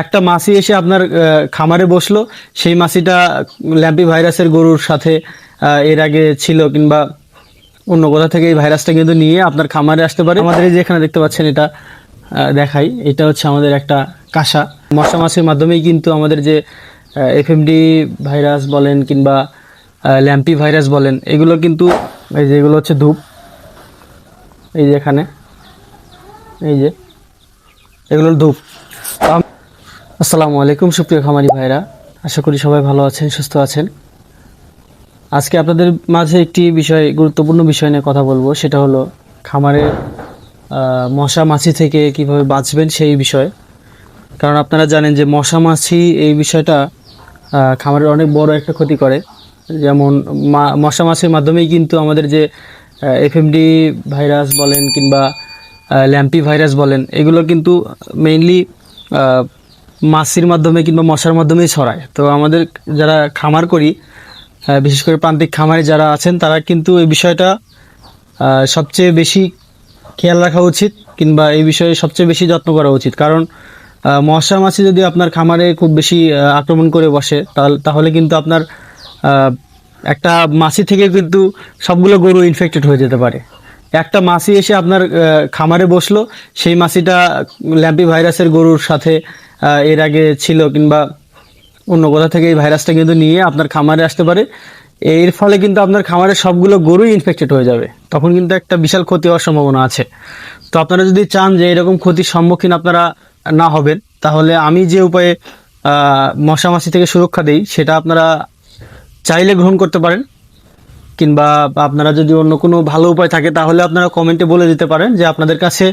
একটা মাছি এসে আপনার খামারে বসল। সেই মাছিটা ল্যাম্পি ভাইরাসের গরুর সাথে এর আগে ছিল কিংবা অন্য কোথা থেকে এই ভাইরাসটা কিন্তু নিয়ে আপনার খামারে আসতে পারে। আমাদের এই যে এখানে দেখতে পাচ্ছেন এটা দেখাই। এটা হচ্ছে আমাদের একটা কাঁসা। মশা মাছির মাধ্যমেই কিন্তু আমাদের যে এফএমডি ভাইরাস বলেন কিংবা ল্যাম্পি ভাইরাস বলেন, এগুলো কিন্তু, এই যে এগুলো হচ্ছে ধূপ। এই যে এখানে, এই যে এগুলো ধূপ। আসসালামু আলাইকুম, সুপ্রিয় খামারি ভাইরা আশা করি সবাই ভালো আছেন, সুস্থ আছেন। আজকে আপনাদের মাঝে একটি বিষয়, গুরুত্বপূর্ণ বিষয় নিয়ে কথা বলব। সেটা হলো খামারে মশা মাছি থেকে কীভাবে বাঁচবেন সেই বিষয়। কারণ আপনারা জানেন যে মশা মাছি এই বিষয়টা খামারের অনেক বড় একটা ক্ষতি করে। যেমন মশা মাছির মাধ্যমেই কিন্তু আমাদের যে এফএমডি ভাইরাস বলেন কিংবা ল্যাম্পি ভাইরাস বলেন, এগুলো কিন্তু মেইনলি মাছির মাধ্যমে কিংবা মশার মাধ্যমেই ছড়ায়। তো আমাদের যারা খামার করি বিশেষ করে প্রান্তিক খামারে যারা আছেন, তারা কিন্তু এই বিষয়টা সবচেয়ে বেশি খেয়াল রাখা উচিত কিংবা এই বিষয়ে সবচেয়ে বেশি যত্ন করা উচিত। কারণ মশা মাছি যদি আপনার খামারে খুব বেশি আক্রমণ করে বসে, তাহলে কিন্তু আপনার একটা মাছি থেকে কিন্তু সবগুলো গরু ইনফেক্টেড হয়ে যেতে পারে। একটা মাছি এসে আপনার খামারে বসল, সেই মাছিটা ল্যাম্পি ভাইরাসের গরুর সাথে এর আগে ছিল কিংবা অন্য কোথা থেকে এই ভাইরাসটা কিন্তু নিয়ে আপনার খামারে আসতে পারে। এর ফলে কিন্তু আপনার খামারের সবগুলো গরুই ইনফেক্টেড হয়ে যাবে। তখন কিন্তু একটা বিশাল ক্ষতি হওয়ার সম্ভাবনা আছে। তো আপনারা যদি চান যে এরকম ক্ষতির সম্মুখীন আপনারা না হবেন তাহলে আমি যে উপায়ে আহ, মশা মাছি থেকে সুরক্ষা দেই সেটা আপনারা চাইলে গ্রহণ করতে পারেন। কিংবা আপনারা যদি অন্য কোনো ভালো উপায় থাকে তাহলে আপনারা কমেন্টে বলে দিতে পারেন যে আপনাদের কাছে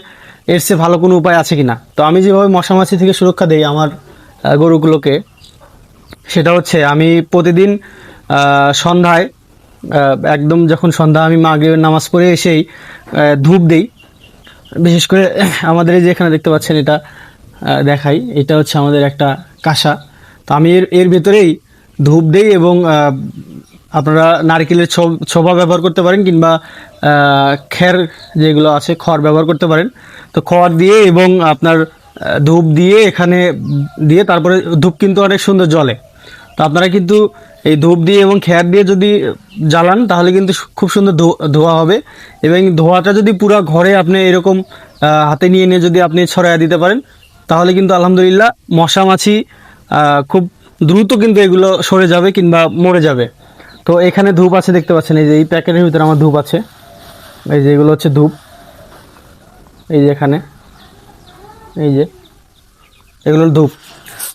এর চেয়ে ভালো কোনো উপায় আছে কি না তো আমি যেভাবে মশা মাছি থেকে সুরক্ষা দেই আমার গরুগুলোকে, সেটা হচ্ছে আমি প্রতিদিন সন্ধ্যায় একদম যখন সন্ধ্যা আমি মাগরিবের নামাজ পড়ে এসেই ধূপ দিই। বিশেষ করে আমাদের এই যে এখানে দেখতে পাচ্ছেন এটা দেখাই। এটা হচ্ছে আমাদের একটা কাঁসা। তো আমি এর এর ভেতরেই ধূপ দেই এবং আপনারা নারকেলের ছোবা ব্যবহার করতে পারেন কিংবা খের যেগুলো আছে, খড় ব্যবহার করতে পারেন। তো খড় দিয়ে এবং আপনার ধূপ দিয়ে এখানে দিয়ে তারপরে ধূপ কিন্তু অনেক সুন্দর জ্বলে। তো আপনারা কিন্তু এই ধূপ দিয়ে এবং খেয়ার দিয়ে যদি জ্বালান, তাহলে কিন্তু খুব সুন্দর ধোয়া হবে। এবং ধোয়াটা যদি পুরো ঘরে আপনি এরকম হাতে নিয়ে নিয়ে যদি আপনি ছড়াইয়া দিতে পারেন, তাহলে কিন্তু আলহামদুলিল্লাহ মশা মাছি খুব দ্রুত কিন্তু এগুলো সরে যাবে কিংবা মরে যাবে। তো এখানে ধূপ আছে, দেখতে পাচ্ছেন, এই যে এই প্যাকেটের ভিতরে আমার ধূপ আছে। এই যে এগুলো হচ্ছে ধূপ। এই যে এখানে। এই যে এগুলো ধূপ।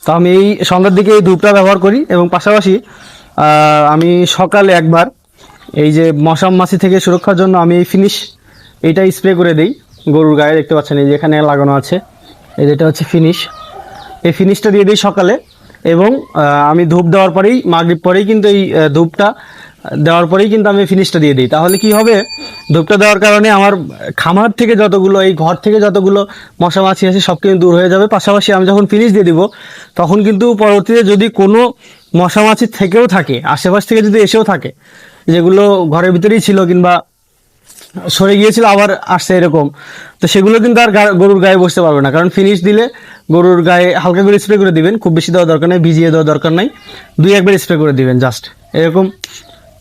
তো আমি এই সন্ধ্যার দিকে এই ধূপটা ব্যবহার করি এবং পাশাপাশি আমি সকালে একবার এই যে মশা মাছি থেকে সুরক্ষার জন্য আমি এই ফিনিশ এইটা স্প্রে করে দিই গরুর গায়ে। দেখতে পাচ্ছেন, এই যে এখানে লাগানো আছে। এই যেটা হচ্ছে ফিনিশ। এই ফিনিশটা দিয়ে দিই সকালে। এবং আমি ধূপ দেওয়ার পরেই, মাগরিব পরেই কিন্তু এই ধূপটা দেওয়ার পরেই কিন্তু আমি ফিনিশটা দিয়ে দিই। তাহলে কি হবে? ধূপটা দেওয়ার কারণে আমার খামার থেকে যতগুলো, এই ঘর থেকে যতগুলো মশা মাছি আছে, সব কিন্তু দূর হয়ে যাবে। পাশাপাশি আমি যখন ফিনিশ দিয়ে দিব, তখন কিন্তু পরবর্তীতে যদি কোনো মশা মাছি থেকেও থাকে, আশেপাশ থেকে যদি এসেও থাকে, যেগুলো ঘরের ভিতরেই ছিল কিংবা সরে গিয়েছিল, আবার আসছে এরকম, তো সেগুলো কিন্তু আর গরুর গায়ে বসতে পারবে না। কারণ ফিনিশ দিলে গরুর গায়ে হালকা করে স্প্রে করে দিবেন, খুব বেশি দেওয়া দরকার নেই, ভিজিয়ে দেওয়া দরকার নাই। দুই একবার স্প্রে করে দিবেন জাস্ট এরকম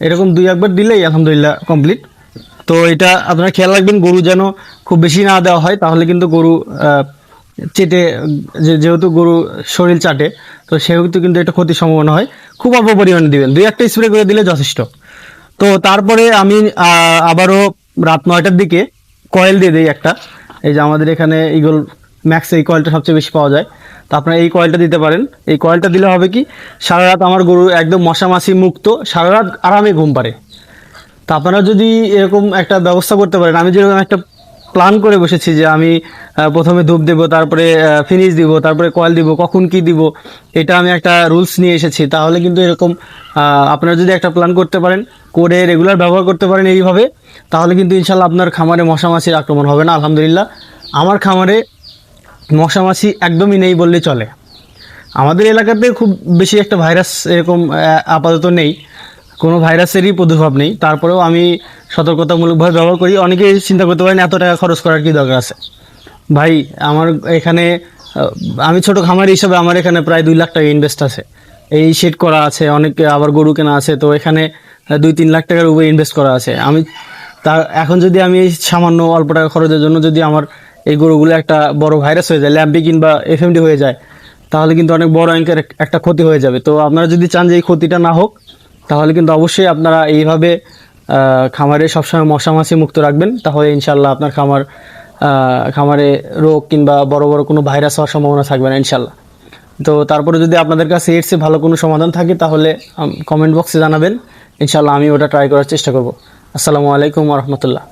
এরকম দুই একবার দিলেই আলহামদুলিল্লাহ কমপ্লিট তো এটা আপনারা খেয়াল রাখবেন, গরু যেন খুব বেশি না দেওয়া হয়, তাহলে কিন্তু গরু চেটে যেহেতু গরু শরীর চাটে, তো সেহেতু কিন্তু এটা ক্ষতির সম্ভাবনা হয়। খুব অল্প পরিমাণে দিবেন, দুই একটা স্প্রে করে দিলে যথেষ্ট। তো তারপরে আমি আবারও রাত নয়টার দিকে কয়েল দিয়ে দিই একটা। এই যে আমাদের এখানে ইগল ম্যাক্স এই কয়েলটা সবচেয়ে বেশি পাওয়া যায়। তো আপনারা এই কয়েলটা দিতে পারেন। এই কয়েলটা দিলে হবে কি, সারা রাত আমার গরু একদম মশামাছি মুক্ত, সারা রাত আরামে ঘুম পারে। তা আপনারা যদি এরকম একটা ব্যবস্থা করতে পারেন, আমি যেরকম একটা প্ল্যান করে বসেছি যে আমি প্রথমে ধূপ দেব, তারপরে ফিনিশ দিব, তারপরে কয়েল দিব, কখন কি দিব, এটা আমি একটা রুলস নিয়ে এসেছি। তাহলে কিন্তু এরকম আপনারা যদি একটা প্ল্যান করতে পারেন, করে রেগুলার ব্যবহার করতে পারেন এইভাবে, তাহলে কিন্তু ইনশাল্লাহ আপনার খামারে মশা মাছির আক্রমণ হবে না, আলহামদুলিল্লাহ। আমার খামারে মশা মাছি একদমই নেই বললে চলে। আমাদের এলাকাতে খুব বেশি একটা ভাইরাস এরকম আপাতত নেই। কোনো ভাইরাসেরই প্রাদুর্ভাব নেই। তারপরেও আমি সতর্কতামূলকভাবে ব্যবহার করি। অনেকেই চিন্তা করতে পারেন, এত টাকা খরচ করার কি দরকার আছে? ভাই, আমার এখানে আমি ছোট খামারি হিসাবে আমার এখানে প্রায় দুই লাখ টাকা ইনভেস্ট আছে। এই শেড করা আছে, অনেক আবার গরু কেনা আছে, তো এখানে দুই তিন লাখ টাকার উপরে ইনভেস্ট করা আছে। আমি তা, এখন যদি আমি সামান্য অল্প টাকা খরচের জন্য যদি আমার এই গরুগুলো একটা বড় ভাইরাস হয়ে যায় ল্যাম্পি কিংবা এফএমডি হয়ে যায়, তাহলে কিন্তু অনেক বড় অঙ্কের একটা ক্ষতি হয়ে যাবে। তো আপনারা যদি চান যে এই ক্ষতিটা না হোক, তাহলে কিন্তু অবশ্যই আপনারা এইভাবে খামারে সবসময় মশা মাছি মুক্ত রাখবেন। তাহলে ইনশাল্লাহ আপনার খামার খামারে রোগ কিংবা বড় বড় কোনো ভাইরাস হওয়ার সম্ভাবনা থাকবে না ইনশাল্লাহ তো তারপরে যদি আপনাদের কাছে চেয়ে ভালো কোনো সমাধান থাকে, তাহলে কমেন্ট বক্সে জানাবেন। ইনশাল্লাহ আমি ওটা ট্রাই করার চেষ্টা করব। আসসালামু আলাইকুম রহমতুল্লাহ।